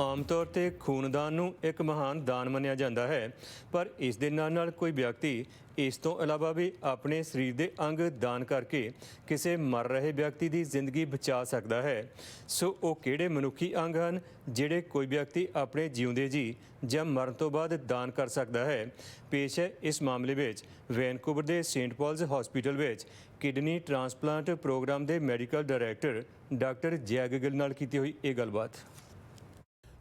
ਆਮ ਤੌਰ ਤੇ ਖੂਨਦਾਨ ਨੂੰ ਇੱਕ ਮਹਾਨ ਦਾਨ ਮੰਨਿਆ ਜਾਂਦਾ ਹੈ, ਪਰ ਇਸ ਦੇ ਨਾਲ ਨਾਲ ਕੋਈ ਵਿਅਕਤੀ ਇਸ ਤੋਂ ਇਲਾਵਾ ਵੀ ਆਪਣੇ ਸਰੀਰ ਦੇ ਅੰਗ ਦਾਨ ਕਰਕੇ ਕਿਸੇ ਮਰ ਰਹੇ ਵਿਅਕਤੀ ਦੀ ਜ਼ਿੰਦਗੀ ਬਚਾ ਸਕਦਾ ਹੈ। ਸੋ ਉਹ ਕਿਹੜੇ ਮਨੁੱਖੀ ਅੰਗ ਹਨ, ਜਿਹੜੇ ਕੋਈ ਵਿਅਕਤੀ ਆਪਣੇ ਜਿਉਂਦੇ ਜੀ ਜਾਂ ਮਰਨ ਤੋਂ ਬਾਅਦ ਦਾਨ ਕਰ ਸਕਦਾ ਹੈ? ਪੇਸ਼ ਹੈ ਇਸ ਮਾਮਲੇ ਵਿੱਚ ਵੈਨਕੂਵਰ ਦੇ ਸੇਂਟ ਪਾਲਸ ਹਸਪੀਟਲ ਵਿੱਚ ਕਿਡਨੀ ਟ੍ਰਾਂਸਪਲਾਂਟ ਪ੍ਰੋਗਰਾਮ ਦੇ medical director doctor zag Gill ਨਾਲ ਕੀਤੀ ਹੋਈ ਇਹ ਗੱਲਬਾਤ।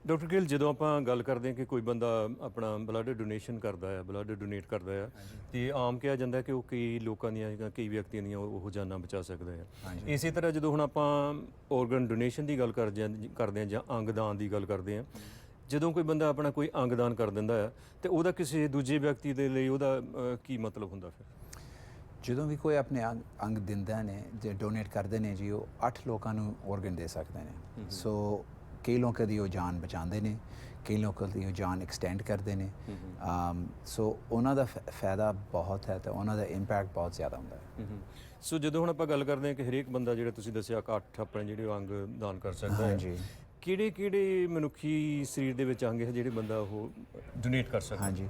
ਡਾਕਟਰ ਗਿੱਲ ਜਦੋਂ ਆਪਾਂ ਗੱਲ ਕਰਦੇ ਹਾਂ ਕਿ ਕੋਈ ਬੰਦਾ ਆਪਣਾ ਬਲੱਡ ਡੋਨੇਸ਼ਨ ਕਰਦਾ ਹੈ ਬਲੱਡ ਡੋਨੇਟ ਕਰਦਾ ਹੈ ਤੇ ਆਮ ਕਿਹਾ ਜਾਂਦਾ ਕਿ ਉਹ ਕਈ ਲੋਕਾਂ ਦੀਆਂ ਜਾਂ ਕਈ ਵਿਅਕਤੀਆਂ ਦੀਆਂ ਉਹ ਜਾਨਾਂ ਬਚਾ ਸਕਦਾ ਹੈ। ਇਸੇ ਤਰ੍ਹਾਂ ਜਦੋਂ ਹੁਣ ਆਪਾਂ ਆਰਗਨ ਡੋਨੇਸ਼ਨ ਦੀ ਗੱਲ ਕਰਦੇ ਹਾਂ ਕਰਦੇ ਹਾਂ ਜਾਂ ਅੰਗ ਦਾਨ ਦੀ ਗੱਲ ਕਰਦੇ ਹਾਂ ਜਦੋਂ ਕੋਈ ਬੰਦਾ ਆਪਣਾ ਕੋਈ ਅੰਗ ਦਾਨ ਕਰ ਦਿੰਦਾ ਹੈ ਤੇ ਉਹਦਾ ਕਿਸੇ ਦੂਜੇ ਵਿਅਕਤੀ ਦੇ ਲਈ ਉਹਦਾ ਕੀ ਮਤਲਬ ਹੁੰਦਾ ਫਿਰ? ਜਦੋਂ ਵੀ ਕੋਈ ਆਪਣੇ ਅੰਗ ਅੰਗ ਦਿੰਦਾ ਨੇ ਜੇ ਡੋਨੇਟ ਕਰਦੇ ਨੇ ਜੀ ਉਹ 8 ਲੋਕਾਂ ਨੂੰ ਆਰਗਨ ਦੇ ਸਕਦੇ ਨੇ। ਸੋ ਕਈ ਲੋਕਾਂ ਦੀ ਉਹ ਜਾਨ ਬਚਾਉਂਦੇ ਨੇ ਕਈ ਲੋਕਾਂ ਦੀ ਉਹ ਜਾਨ ਐਕਸਟੈਂਡ ਕਰਦੇ ਨੇ। ਅਮ ਸੋ ਉਹਨਾਂ ਦਾ ਫਾਇਦਾ ਬਹੁਤ ਹੈ ਤੇ ਉਹਨਾਂ ਦਾ ਇੰਪੈਕਟ ਬਹੁਤ ਜ਼ਿਆਦਾ ਹੁੰਦਾ ਹੈ। ਸੋ ਜਦੋਂ ਹੁਣ ਆਪਾਂ ਗੱਲ ਕਰਦੇ ਹਾਂ ਕਿ ਹਰੇਕ ਬੰਦਾ ਜਿਹੜਾ ਤੁਸੀਂ ਦੱਸਿਆ ਕਿ ਅੱਠ ਆਪਣੇ ਜਿਹੜੇ ਅੰਗ ਦਾਨ ਕਰ ਸਕਦਾ ਹੈ ਹਾਂਜੀ। ਕਿਹੜੇ ਕਿਹੜੇ ਮਨੁੱਖੀ ਸਰੀਰ ਦੇ ਵਿੱਚ ਅੰਗ ਹੈ ਜਿਹੜੇ ਬੰਦਾ ਉਹ ਡੋਨੇਟ ਕਰ ਸਕਦਾ ਹਾਂਜੀ।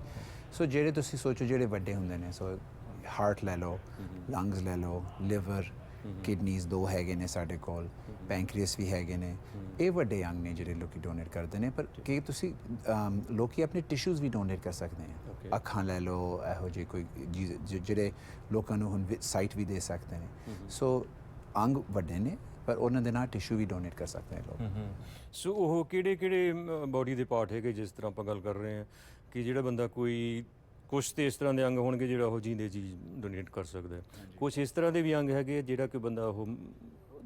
ਸੋ ਜਿਹੜੇ ਤੁਸੀਂ ਸੋਚੋ ਜਿਹੜੇ ਵੱਡੇ ਹੁੰਦੇ ਨੇ ਸੋ ਹਾਰਟ ਲੈ ਲਓ ਲੰਗਸ ਲੈ ਲਓ ਲਿਵਰ ਕਿਡਨੀਜ਼ ਦੋ ਹੈਗੇ ਨੇ ਸਾਡੇ ਕੋਲ ਪੈਂਕਰੀਅਸ ਵੀ ਹੈਗੇ ਨੇ। ਇਹ ਵੱਡੇ ਅੰਗ ਨੇ ਜਿਹੜੇ ਲੋਕੀ ਡੋਨੇਟ ਕਰਦੇ ਨੇ ਪਰ ਕੀ ਤੁਸੀਂ ਲੋਕੀ ਆਪਣੇ ਟਿਸ਼ੂਜ਼ ਵੀ ਡੋਨੇਟ ਕਰ ਸਕਦੇ. ਨੇ। ਅੱਖਾਂ ਲੈ ਲਓ ਇਹੋ ਜਿਹੇ ਕੋਈ ਜਿਹੜੇ ਲੋਕਾਂ ਨੂੰ ਹੁਣ ਸਾਈਟ ਵੀ ਦੇ ਸਕਦੇ ਨੇ। ਸੋ ਅੰਗ ਵੱਡੇ ਨੇ ਪਰ ਉਹਨਾਂ ਦੇ ਨਾਲ ਟਿਸ਼ੂ ਵੀ ਡੋਨੇਟ ਕਰ ਸਕਦੇ ਨੇ ਲੋਕ। ਸੋ ਉਹ ਕਿਹੜੇ ਕਿਹੜੇ ਬਾਡੀ ਦੇ ਪਾਰਟ ਹੈਗੇ ਜਿਸ ਤਰ੍ਹਾਂ ਆਪਾਂ ਗੱਲ ਕਰ ਰਹੇ ਹਾਂ ਕਿ ਜਿਹੜਾ ਬੰਦਾ ਕੋਈ ਕੁਝ ਤੇ ਇਸ ਤਰ੍ਹਾਂ ਦੇ ਅੰਗ ਹੋਣਗੇ ਜਿਹੜਾ ਉਹ ਜੀਂਦੇ ਜੀ ਡੋਨੇਟ ਕਰ ਸਕਦਾ ਕੁਝ ਇਸ ਤਰ੍ਹਾਂ ਦੇ ਵੀ ਅੰਗ ਹੈਗੇ ਜਿਹੜਾ ਕਿ ਬੰਦਾ ਉਹ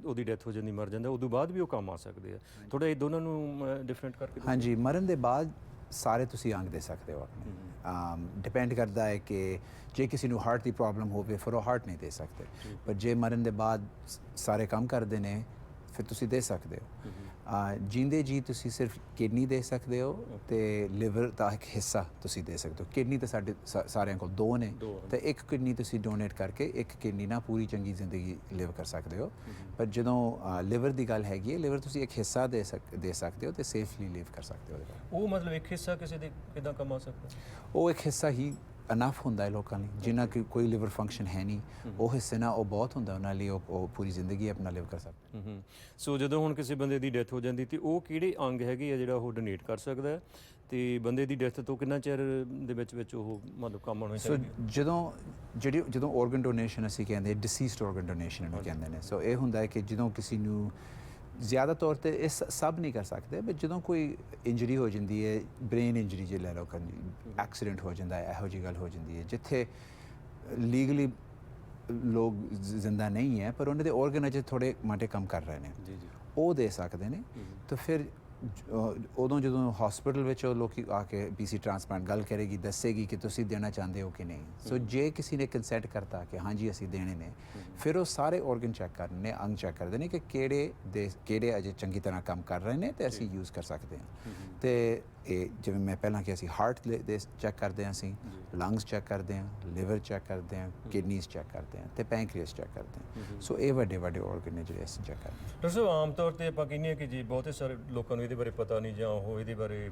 ਉਹਦੀ ਡੈਥ ਹੋ ਜਾਂਦੀ ਮਰ ਜਾਂਦਾ ਉਦੋਂ ਬਾਅਦ ਵੀ ਉਹ ਕੰਮ ਆ ਸਕਦੇ ਆ। ਥੋੜਾ ਇਹ ਦੋਨਾਂ ਨੂੰ ਡਿਫਰੈਂਟ ਕਰਕੇ। ਹਾਂਜੀ ਮਰਨ ਦੇ ਬਾਅਦ ਸਾਰੇ ਤੁਸੀਂ ਅੰਗ ਦੇ ਸਕਦੇ ਹੋ ਆਪਣੇ ਡਿਪੈਂਡ ਕਰਦਾ ਹੈ ਕਿ ਜੇ ਕਿਸੇ ਨੂੰ ਹਾਰਟ ਦੀ ਪ੍ਰੋਬਲਮ ਹੋਵੇ ਫਿਰ ਉਹ ਹਾਰਟ ਨਹੀਂ ਦੇ ਸਕਦੇ। ਪਰ ਜੇ ਮਰਨ ਦੇ ਬਾਅਦ ਸਾਰੇ ਕੰਮ ਕਰਦੇ ਨੇ ਫਿਰ ਤੁਸੀਂ ਦੇ ਸਕਦੇ ਹੋ। ਅਹ, ਜਿੰਦੇ ਜੀ ਤੁਸੀਂ ਸਿਰਫ ਕਿਡਨੀ ਦੇ ਸਕਦੇ ਹੋ ਤੇ ਲਿਵਰ ਦਾ ਇੱਕ ਹਿੱਸਾ ਤੁਸੀਂ ਦੇ ਸਕਦੇ ਹੋ। ਕਿਡਨੀ ਤਾਂ ਸਾਡੇ ਸਾ- ਸਾਰਿਆਂ ਕੋਲ ਦੋ ਨੇ। ਦੋ। ਤੇ ਇੱਕ ਕਿਡਨੀ ਤੁਸੀਂ ਡੋਨੇਟ ਕਰਕੇ ਇੱਕ ਕਿਡਨੀ ਨਾਲ ਪੂਰੀ ਚੰਗੀ ਜ਼ਿੰਦਗੀ ਲਿਵ ਕਰ ਸਕਦੇ ਹੋ। ਪਰ ਜਦੋਂ ਲਿਵਰ ਦੀ ਗੱਲ ਹੈਗੀ ਹੈ ਲਿਵਰ ਤੁਸੀਂ ਇੱਕ ਹਿੱਸਾ ਦੇ ਸਕ ਦੇ ਸਕਦੇ ਹੋ ਤੇ ਸੇਫਲੀ ਲਿਵ ਕਰ ਸਕਦੇ ਹੋ ਉਹਦੇ ਨਾਲ। ਉਹ ਮਤਲਬ ਇੱਕ ਹਿੱਸਾ ਕਿਸੇ ਦੇ ਕਿਦਾਂ ਕੰਮ ਆ ਸਕਦਾ? ਉਹ ਇੱਕ ਹਿੱਸਾ ਹੀ ਅਨਫ ਹੁੰਦਾ ਹੈ ਲੋਕਾਂ ਲਈ ਜਿਨ੍ਹਾਂ ਕਿ ਕੋਈ ਲਿਵਰ ਫੰਕਸ਼ਨ ਹੈ ਨਹੀਂ ਉਹ ਹਿੱਸੇ ਨਾਲ ਉਹ ਬਹੁਤ ਹੁੰਦਾ ਉਹਨਾਂ ਲਈ ਉਹ ਪੂਰੀ ਜ਼ਿੰਦਗੀ ਆਪਣਾ ਲਿਵ ਕਰ ਸਕਦੇ ਸੋ ਜਦੋਂ ਹੁਣ ਕਿਸੇ ਬੰਦੇ ਦੀ ਡੈਥ ਹੋ ਜਾਂਦੀ ਤੇ ਉਹ ਕਿਹੜੇ ਅੰਗ ਹੈਗੇ ਆ ਜਿਹੜਾ ਉਹ ਡੋਨੇਟ ਕਰ ਸਕਦਾ ਤੇ ਬੰਦੇ ਦੀ ਡੈਥ ਤੋਂ ਕਿੰਨਾ ਚਿਰ ਦੇ ਵਿੱਚ ਵਿੱਚ ਉਹ ਮਤਲਬ ਕੰਮ ਆਉਣਾ ਸੋ ਜਦੋਂ ਜਿਹੜੀ ਜਦੋਂ ਆਰਗਨ ਡੋਨੇਸ਼ਨ ਅਸੀਂ ਕਹਿੰਦੇ ਡਿਸੀਸਡ ਆਰਗਨ ਡੋਨੇਸ਼ਨ ਨੂੰ ਕਹਿੰਦੇ ਨੇ ਸੋ ਇਹ ਹੁੰਦਾ ਹੈ ਕਿ ਜਦੋਂ ਕਿਸੇ ਨੂੰ ਜ਼ਿਆਦਾ ਤੌਰ ਤੇ ਇਹ ਸ- ਸਭ ਨਹੀਂ ਕਰ ਸਕਦੇ ਬਟ ਜਦੋਂ ਕੋਈ ਇੰਜਰੀ ਹੋ ਜਾਂਦੀ ਹੈ ਬ੍ਰੇਨ ਇੰਜਰੀ ਜੇ ਲੈ ਲਓ ਐਕਸੀਡੈਂਟ ਹੋ ਜਾਂਦਾ ਹੈ ਇਹੋ ਜਿਹੀ ਗੱਲ ਹੋ ਜਾਂਦੀ ਹੈ ਜਿੱਥੇ ਲੀਗਲੀ ਲੋਕ ਜ਼- ਜ਼ਿੰਦਾ ਨਹੀਂ ਹੈ ਪਰ ਉਹਨਾਂ ਦੇ ਆਰਗਨ ਅਜੇ ਥੋੜੇ ਮਾਟੇ ਕੰਮ ਕਰ ਰਹੇ ਨੇ। ਜੀ ਜੀ। ਉਹ ਦੇ ਸਕਦੇ ਨੇ ਤਾਂ ਫਿਰ ਜ- ਉਦੋਂ ਜਦੋਂ ਹਸਪੀਟਲ ਵਿੱਚ ਉਹ ਲੋਕੀ ਆ ਕੇ ਪੀਸੀ ਟ੍ਰਾਂਸਪਲਾਂਟ ਗੱਲ ਕਰੇਗੀ ਦੱਸੇਗੀ ਕਿ ਤੁਸੀਂ ਦੇਣਾ ਚਾਹੁੰਦੇ ਹੋ ਕਿ ਨਹੀਂ। ਸੋ ਜੇ ਕਿਸੇ ਨੇ ਕੰਸੈਂਟ ਕਰਤਾ ਕਿ ਹਾਂਜੀ ਅਸੀਂ ਦੇਣੇ ਨੇ ਫਿਰ ਉਹ ਸਾਰੇ ਆਰਗਨ ਚੈੱਕ ਕਰਨੇ ਨੇ ਅੰਗ ਚੈੱਕ ਕਰਦੇ ਨੇ ਕਿ ਕਿਹੜੇ ਦੇ ਕਿਹੜੇ ਅਜੇ ਚੰਗੀ ਤਰ੍ਹਾਂ ਕੰਮ ਕਰ ਰਹੇ ਨੇ ਤੇ ਅਸੀਂ ਯੂਜ਼ ਕਰ ਸਕਦੇ ਹਾਂ। ਤੇ ਇਹ ਜਿਵੇਂ ਮੈਂ ਪਹਿਲਾਂ ਕਿਹਾ ਸੀ ਹਾਰਟ ਦੇ ਚੈੱਕ ਕਰਦੇ ਹਾਂ ਅਸੀਂ ਲੰਗਸ ਚੈੱਕ ਕਰਦੇ ਹਾਂ ਲਿਵਰ ਚੈੱਕ ਕਰਦੇ ਹਾਂ ਕਿਡਨੀਜ਼ ਚੈੱਕ ਕਰਦੇ ਹਾਂ ਤੇ ਪੈਂਕਰੀਅਸ ਚੈੱਕ ਕਰਦੇ ਹਾਂ। ਸੋ ਇਹ ਵੱਡੇ ਵੱਡੇ ਆਰਗਨ ਨੇ ਜਿਹੜੇ ਅਸੀਂ ਚੈੱਕ ਕਰਦੇ ਹਾਂ। ਡਾਕਟਰ ਸਾਹਿਬ ਆਮ ਤੌਰ ਤੇ ਆਪਾਂ ਕਹਿੰਦੇ ਹਾਂ ਕਿ ਜੀ ਬਹੁਤੇ ਸਾਰੇ ਲੋਕਾਂ ਨੂੰ ਇਹਦੇ ਬਾਰੇ ਪਤਾ ਨਹੀਂ ਜਾਂ ਉਹ ਇਹਦੇ ਬਾਰੇ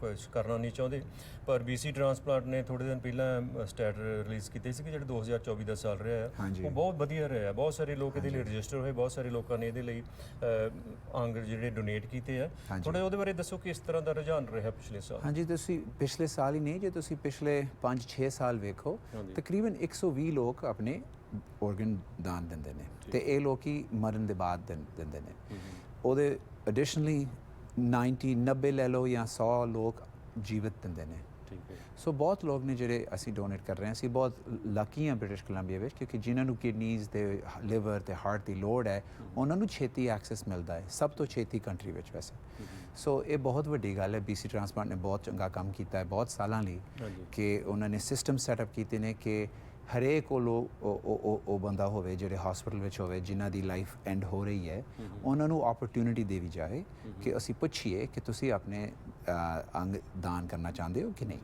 ਕੁਝ ਕਰਨਾ ਨਹੀਂ ਚਾਹੁੰਦੇ। ਪਰ BC ਟ੍ਰਾਂਸਪਲਾਂਟ ਨੇ ਥੋੜੇ ਦਿਨ ਪਹਿਲਾਂ ਸਟੈਟ ਰਿਲੀਜ਼ ਕੀਤੇ ਸੀ ਕਿ ਜਿਹੜਾ 2024 ਦਾ ਸਾਲ ਰਿਹਾ ਹੈ। ਉਹ ਬਹੁਤ ਵਧੀਆ ਰਿਹਾ। ਬਹੁਤ ਸਾਰੇ ਲੋਕ ਇਹਦੇ ਲਈ ਰਜਿਸਟਰ ਹੋਏ ਬਹੁਤ ਸਾਰੇ ਲੋਕਾਂ ਨੇ ਇਹਦੇ ਲਈ ਅੰਗ ਜਿਹੜੇ ਡੋਨੇਟ ਕੀਤੇ ਆ। ਥੋੜਾ ਉਹਦੇ ਬਾਰੇ ਦੱਸੋ ਕਿ ਇਸ ਤਰ੍ਹਾਂ ਦਾ ਰੁਝਾਨ ਰਿਹਾ ਪਿਛਲੇ ਸਾਲ। ਹਾਂਜੀ ਤੁਸੀਂ ਪਿਛਲੇ ਸਾਲ ਹੀ ਨਹੀਂ ਜੇ ਤੁਸੀਂ ਪਿਛਲੇ 5-6 ਸਾਲ ਵੇਖੋ। ਤਕਰੀਬਨ 120 ਲੋਕ ਆਪਣੇ ਆਰਗਨ ਦਾਨ ਦਿੰਦੇ ਨੇ ਤੇ ਇਹ ਲੋਕੀ ਮਰਨ ਦੇ ਬਾਅਦ ਦਿੰਦੇ ਨੇ। ਉਹਦੇ ਐਡੀਸ਼ਨਲੀ 90 90 ਲੈ ਲਓ ਜਾਂ 100 ਲੋਕ ਜੀਵਤ ਦਿੰਦੇ ਨੇ। ਠੀਕ ਹੈ। ਸੋ ਬਹੁਤ ਲੋਕ ਨੇ ਜਿਹੜੇ ਅਸੀਂ ਡੋਨੇਟ ਕਰ ਰਹੇ ਹਾਂ। ਅਸੀਂ ਬਹੁਤ ਲੱਕੀ ਹਾਂ ਬ੍ਰਿਟਿਸ਼ ਕੋਲੰਬੀਆ ਵਿੱਚ ਕਿਉਂਕਿ ਜਿਨ੍ਹਾਂ ਨੂੰ ਕਿਡਨੀਜ਼ ਤੇ ਲਿਵਰ ਤੇ ਹਾਰਟ ਦੀ ਲੋੜ ਹੈ ਉਹਨਾਂ ਨੂੰ ਛੇਤੀ ਐਕਸੈਸ ਮਿਲਦਾ ਹੈ। ਸਭ ਤੋਂ ਛੇਤੀ ਕੰਟਰੀ ਵਿੱਚ ਵੈਸੇ। ਸੋ ਇਹ ਬਹੁਤ ਵੱਡੀ ਗੱਲ ਹੈ। BC ਟ੍ਰਾਂਸਪਲਾਂਟ ਨੇ ਬਹੁਤ ਚੰਗਾ ਕੰਮ ਕੀਤਾ ਹੈ ਬਹੁਤ ਸਾਲਾਂ ਲਈ। ਕਿ ਉਹਨਾਂ ਨੇ ਸਿਸਟਮ ਸੈਟਅਪ ਕੀਤੇ ਨੇ ਕਿ ਹਰੇਕ ਕੋਲ ਉਹ ਉਹ ਬੰਦਾ ਹੋਵੇ ਜਿਹੜੇ ਹਸਪੀਟਲ ਵਿੱਚ ਹੋਵੇ ਜਿਨ੍ਹਾਂ ਦੀ ਲਾਈਫ ਐਂਡ ਹੋ ਰਹੀ ਹੈ ਉਹਨਾਂ ਨੂੰ ਓਪਰਚੁਨਿਟੀ ਦੇ ਵੀ ਜਾਵੇ ਕਿ ਅਸੀਂ ਪੁੱਛੀਏ ਕਿ ਤੁਸੀਂ ਆਪਣੇ ਅੰਗ ਦਾਨ ਕਰਨਾ ਚਾਹੁੰਦੇ ਹੋ ਕਿ ਨਹੀਂ?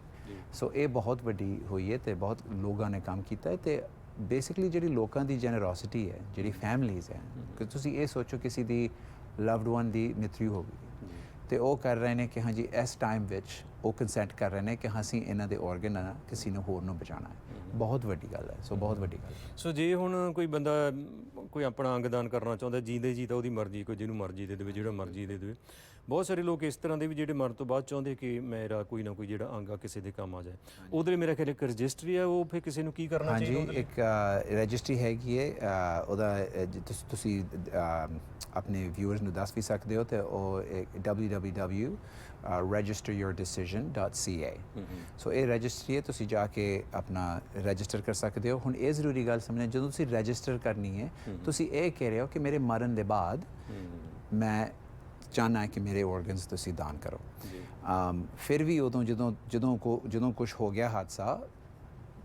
ਸੋ ਇਹ ਬਹੁਤ ਵੱਡੀ ਹੋਈ ਹੈ ਤੇ ਬਹੁਤ ਲੋਕਾਂ ਨੇ ਕੰਮ ਕੀਤਾ ਹੈ ਤੇ ਬੇਸਿਕਲੀ ਜਿਹੜੀ ਲੋਕਾਂ ਦੀ ਜਨਰੋਸਿਟੀ ਹੈ ਜਿਹੜੀ ਫੈਮਲੀਜ਼ ਹੈ ਕਿ ਤੁਸੀਂ ਇਹ ਸੋਚੋ ਕਿਸੇ ਦੀ ਲਵਡ ਵਨ ਦੀ ਮਿਤਰੀ ਹੋ ਗਈ। ਤੇ ਉਹ ਕਰ ਰਹੇ ਨੇ ਕਿ ਹਾਂਜੀ ਇਸ ਟਾਈਮ ਵਿੱਚ ਉਹ ਕੰਸੈਂਟ ਕਰ ਰਹੇ ਨੇ ਕਿ ਅਸੀਂ ਇਹਨਾਂ ਦੇ ਆਰਗਨ ਕਿਸੇ ਨੂੰ ਹੋਰ ਨੂੰ ਬਚਾਣਾ ਹੈ। ਬਹੁਤ ਵੱਡੀ ਗੱਲ ਹੈ, ਸੋ ਬਹੁਤ ਵੱਡੀ ਗੱਲ ਸੋ ਜੇ ਹੁਣ ਕੋਈ ਬੰਦਾ, ਕੋਈ ਆਪਣਾ ਅੰਗਦਾਨ ਕਰਨਾ ਚਾਹੁੰਦਾ, ਜੀਂਦੇ ਜੀ ਤਾਂ ਉਹਦੀ ਮਰਜ਼ੀ, ਕੋਈ ਜਿਹਨੂੰ ਮਰਜ਼ੀ ਦੇ ਦੇਵੇ, ਜਿਹੜਾ ਮਰਜ਼ੀ ਦੇ ਦੇਵੇ। ਬਹੁਤ ਸਾਰੇ ਲੋਕ ਇਸ ਤਰ੍ਹਾਂ ਦੇ ਵੀ ਜਿਹੜੇ ਮਰਨ ਤੋਂ ਬਾਅਦ ਚਾਹੁੰਦੇ ਕਿ ਮੇਰਾ ਕੋਈ ਨਾ ਕੋਈ ਜਿਹੜਾ ਅੰਗ ਆ ਕਿਸੇ ਦੇ ਕੰਮ ਆ ਜਾਏ। ਉਹਦੇ ਲਈ ਮੇਰਾ ਖਿਆਲ ਇੱਕ ਰਜਿਸਟਰੀ ਆ ਉਹ ਫਿਰ ਕਿਸੇ ਨੂੰ ਕੀ ਕਰਨਾ ਹਾਂਜੀ ਚਾਹੀਦਾ ਲਈ? ਇੱਕ ਰਜਿਸਟਰੀ ਹੈਗੀ ਹੈ ਉਹਦਾ ਤੁਸ- ਆਪਣੇ ਵਿਊਅਰਸ ਨੂੰ ਦੱਸ ਵੀ ਸਕਦੇ ਹੋ ਤੇ ਉਹ www registeryourdecision.ca ਸੋ ਇਹ ਰਜਿਸਟਰੀ ਹੈ ਤੁਸੀਂ ਜਾ ਕੇ ਆਪਣਾ ਰਜਿਸਟਰ ਕਰ ਸਕਦੇ ਹੋ। ਹੁਣ ਇਹ ਜ਼ਰੂਰੀ ਗੱਲ ਸਮਝਣਾ ਜਦੋਂ ਤੁਸੀਂ ਰਜਿਸਟਰ ਕਰਨੀ ਹੈ ਤੁਸੀਂ ਇਹ ਕਹਿ ਰਹੇ ਹੋ ਕਿ ਮੇਰੇ ਮਰਨ ਦੇ ਬਾਅਦ ਮੈਂ ਚਾਹਨਾ ਹੈ ਕਿ ਮੇਰੇ ਆਰਗਨਸ ਤੁਸੀਂ ਦਾਨ ਕਰੋ। ਅਮ ਫਿਰ ਵੀ ਉਦੋਂ ਜਦੋਂ ਜਦੋਂ ਕੋ ਜਦੋਂ ਕੁਝ ਹੋ ਗਿਆ ਹਾਦਸਾ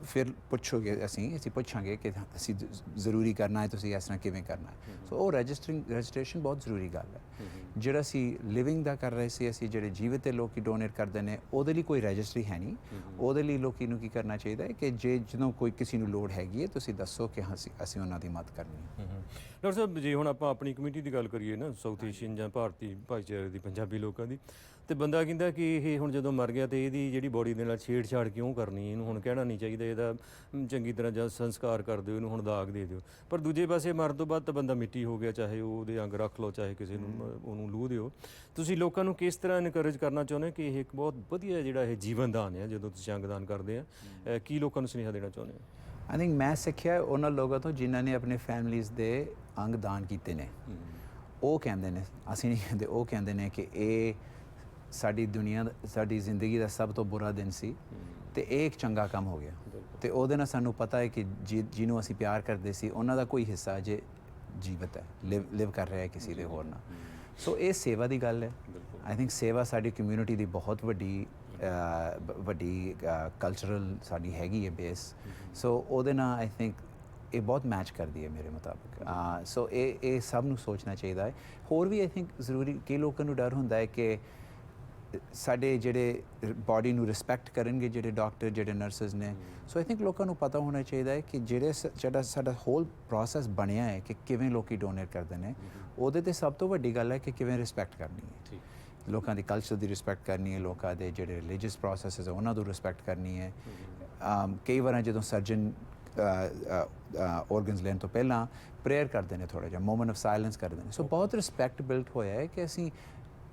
ਫਿਰ ਪੁੱਛੋਗੇ ਅਸੀਂ ਅਸੀਂ ਪੁੱਛਾਂਗੇ ਕਿ ਅਸੀਂ ਜ਼ਰੂਰੀ ਕਰਨਾ ਹੈ ਤੁਸੀਂ ਇਸ ਤਰ੍ਹਾਂ ਕਿਵੇਂ ਕਰਨਾ ਹੈ। ਸੋ ਉਹ ਰਜਿਸਟਰਿੰਗ ਰਜਿਸਟ੍ਰੇਸ਼ਨ ਬਹੁਤ ਜ਼ਰੂਰੀ ਗੱਲ ਹੈ। ਜਿਹੜਾ ਅਸੀਂ ਲਿਵਿੰਗ ਦਾ ਕਰ ਰਹੇ ਸੀ ਅਸੀਂ ਜਿਹੜੇ ਜੀਵਤ ਦੇ ਲੋਕੀ ਡੋਨੇਟ ਕਰਦੇ ਨੇ ਉਹਦੇ ਲਈ ਕੋਈ ਰਜਿਸਟਰੀ ਹੈ ਨਹੀਂ। ਉਹਦੇ ਲਈ ਲੋਕੀ ਨੂੰ ਕੀ ਕਰਨਾ ਚਾਹੀਦਾ ਹੈ ਕਿ ਜੇ ਜਦੋਂ ਕੋਈ ਕਿਸੇ ਨੂੰ ਲੋੜ ਹੈਗੀ ਹੈ ਤੁਸੀਂ ਦੱਸੋ ਕਿ ਹਾਂ ਅਸੀਂ ਅਸੀਂ ਉਹਨਾਂ ਦੀ ਮਦਦ ਕਰਨੀ ਹੈ। ਡਾਕਟਰ ਸਾਹਿਬ ਜੇ ਹੁਣ ਆਪਾਂ ਆਪਣੀ ਕਮਿਊਨਿਟੀ ਦੀ ਗੱਲ ਕਰੀਏ ਨਾ ਸਾਊਥ ਏਸ਼ੀਅਨ ਜਾਂ ਭਾਰਤੀ ਭਾਈਚਾਰੇ ਦੀ ਪੰਜਾਬੀ ਲੋਕਾਂ ਦੀ ਤੇ ਬੰਦਾ ਕਹਿੰਦਾ ਕਿ ਇਹ ਹੁਣ ਜਦੋਂ ਮਰ ਗਿਆ ਤੇ ਇਹਦੀ ਜਿਹੜੀ ਬੋਡੀ ਦੇ ਨਾਲ ਛੇੜਛਾੜ ਕਿਉਂ ਕਰਨੀ ਇਹਨੂੰ ਹੁਣ ਕਹਿਣਾ ਨਹੀਂ ਚਾਹੀਦਾ ਇਹਦਾ ਮ, ਚੰਗੀ ਤਰ੍ਹਾਂ ਜਾਂ ਸੰਸਕਾਰ ਕਰ ਦਿਓ ਇਹਨੂੰ ਹੁਣ ਦਾਗ ਦੇ ਦਿਓ। ਪਰ ਦੂਜੇ ਪਾਸੇ ਮਰਨ ਤੋਂ ਬਾਅਦ ਤਾਂ ਬੰਦਾ ਮਿੱਟੀ ਹੋ ਗਿਆ ਚਾਹੇ ਉਹ ਉਹਦੇ ਅੰਗ ਰੱਖ ਲਓ ਚਾਹੇ ਕਿਸੇ ਨੂੰ ਉਹਨੂੰ ਲੂਹ ਦਿਓ। ਤੁਸੀਂ ਲੋਕਾਂ ਨੂੰ ਕਿਸ ਤਰ੍ਹਾਂ ਇਨਕਰੇਜ ਕਰਨਾ ਚਾਹੁੰਦੇ ਕਿ ਇਹ ਇੱਕ ਬਹੁਤ ਵਧੀਆ ਜਿਹੜਾ ਇਹ ਜੀਵਨ ਦਾਨ ਹੈ ਜਦੋਂ ਤੁਸੀਂ ਅੰਗ ਦਾਨ ਕਰਦੇ ਆ? ਕੀ ਲੋਕਾਂ ਨੂੰ ਸੁਨੇਹਾ ਦੇਣਾ ਚਾਹੁੰਦੇ ਹੋ? ਆਈ ਥਿੰਕ ਮੈਂ ਸਿੱਖਿਆ ਉਹਨਾਂ ਲੋਕਾਂ ਤੋਂ ਜਿਨ੍ਹਾਂ ਨੇ ਆਪਣੇ ਫੈਮਲੀਆਂ ਦੇ ਅੰਗ ਦਾਨ ਕੀਤੇ ਨੇ। ਉਹ ਕਹਿੰਦੇ ਨੇ ਅਸੀਂ ਨਹੀਂ ਕਹਿੰਦੇ ਉਹ ਕਹਿੰਦੇ ਨੇ ਕਿ ਇਹ ਸਾਡੀ ਦੁਨੀਆ ਸਾਡੀ ਜ਼ਿੰਦਗੀ ਦਾ ਸਭ ਤੋਂ ਬੁਰਾ ਦਿਨ ਸੀ। ਤੇ ਇਹ ਇੱਕ ਚੰਗਾ ਕੰਮ ਹੋ ਗਿਆ। ਤੇ ਉਹਦੇ ਨਾਲ ਸਾਨੂੰ ਪਤਾ ਹੈ ਕਿ ਜਿ- ਜਿਹਨੂੰ ਅਸੀਂ ਪਿਆਰ ਕਰਦੇ ਸੀ ਉਹਨਾਂ ਦਾ ਕੋਈ ਹਿੱਸਾ ਜੇ ਜੀਵਤ ਹੈ ਲਿਵ ਕਰ ਰਿਹਾ ਹੈ ਕਿਸੇ ਦੇ ਹੋਰ ਨਾਲ। ਸੋ ਇਹ ਸੇਵਾ ਦੀ ਗੱਲ ਹੈ। ਆਈ ਥਿੰਕ ਸੇਵਾ ਸਾਡੀ ਕਮਿਊਨਿਟੀ ਦੀ ਬਹੁਤ ਵੱਡੀ ਵੱਡੀ ਕਲਚਰਲ ਸਾਡੀ ਹੈਗੀ ਹੈ ਬੇਸ ਸੋ ਉਹਦੇ ਨਾਲ ਆਈ ਥਿੰਕ ਇਹ ਬਹੁਤ ਮੈਚ ਕਰਦੀ ਹੈ ਮੇਰੇ ਮੁਤਾਬਕ। ਸੋ ਇਹ ਇਹ ਸਭ ਨੂੰ ਸੋਚਣਾ ਚਾਹੀਦਾ ਹੈ। ਹੋਰ ਵੀ ਆਈ ਥਿੰਕ ਜ਼ਰੂਰੀ ਕਈ ਲੋਕਾਂ ਨੂੰ ਡਰ ਹੁੰਦਾ ਹੈ ਕਿ ਸਾਡੇ ਜਿਹੜੇ ਬਾਡੀ ਨੂੰ ਰਿਸਪੈਕਟ ਕਰਨਗੇ ਜਿਹੜੇ ਡਾਕਟਰ ਜਿਹੜੇ ਨਰਸਸ ਨੇ। ਸੋ ਆਈ ਥਿੰਕ ਲੋਕਾਂ ਨੂੰ ਪਤਾ ਹੋਣਾ ਚਾਹੀਦਾ ਹੈ ਕਿ ਜਿਹੜੇ ਜਿਹੜਾ ਸਾਡਾ ਹੋਲ ਪ੍ਰੋਸੈਸ ਬਣਿਆ ਹੈ ਕਿ ਕਿਵੇਂ ਲੋਕੀ ਡੋਨੇਟ ਕਰਦੇ ਨੇ ਉਹਦੇ ਤੇ ਸਭ ਤੋਂ ਵੱਡੀ ਗੱਲ ਹੈ ਕਿ ਕਿਵੇਂ ਰਿਸਪੈਕਟ ਕਰਨੀ ਹੈ। ਲੋਕਾਂ ਦੀ ਕਲਚਰ ਦੀ ਰਿਸਪੈਕਟ ਕਰਨੀ ਹੈ ਲੋਕਾਂ ਦੇ ਜਿਹੜੇ ਰਿਲੀਜੀਅਸ ਪ੍ਰੋਸੈਸਸ ਹੈ ਉਹਨਾਂ ਦੀ ਰਿਸਪੈਕਟ ਕਰਨੀ ਹੈ। ਕਈ ਵਾਰਾਂ ਜਦੋਂ ਸਰਜਨ ਆਰਗਨਸ ਲੈਣ ਤੋਂ ਪਹਿਲਾਂ ਪ੍ਰੇਅਰ ਕਰਦੇ ਨੇ ਥੋੜਾ ਜਿਹਾ ਮੂਮੈਂਟ ਆਫ ਸਾਇਲੈਂਸ ਕਰਦੇ ਨੇ। ਸੋ ਬਹੁਤ ਰਿਸਪੈਕਟ ਬਿਲਟ ਹੋਇਆ ਹੈ ਕਿ ਅਸੀਂ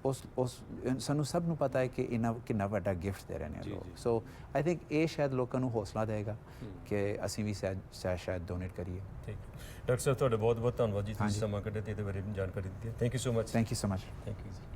ਉਸ ਉਸ ਸਾਨੂੰ ਸਭ ਨੂੰ ਪਤਾ ਹੈ ਕਿ ਇਹਨਾਂ ਕਿੰਨਾ ਵੱਡਾ ਗਿਫਟ ਦੇ ਰਹੇ ਨੇ ਲੋਕ। ਸੋ ਆਈ ਥਿੰਕ ਇਹ ਸ਼ਾਇਦ ਲੋਕਾਂ ਨੂੰ ਹੌਸਲਾ ਦੇਗਾ ਕਿ ਅਸੀਂ ਵੀ ਸ਼ਾਇਦ ਸ਼ਾਇਦ- ਸ਼ਾਇਦ ਡੋਨੇਟ ਕਰੀਏ। ਠੀਕ ਡਾਕਟਰ ਸਾਹਿਬ ਤੁਹਾਡਾ ਬਹੁਤ ਬਹੁਤ ਧੰਨਵਾਦ ਜੀ। ਤੁਸੀਂ ਸਮਾਂ ਕੱਢਿਆ ਤੇ ਇਹਦੇ ਬਾਰੇ ਜਾਣਕਾਰੀ ਦਿੱਤੀ thank you so much thank you so much thank you ji.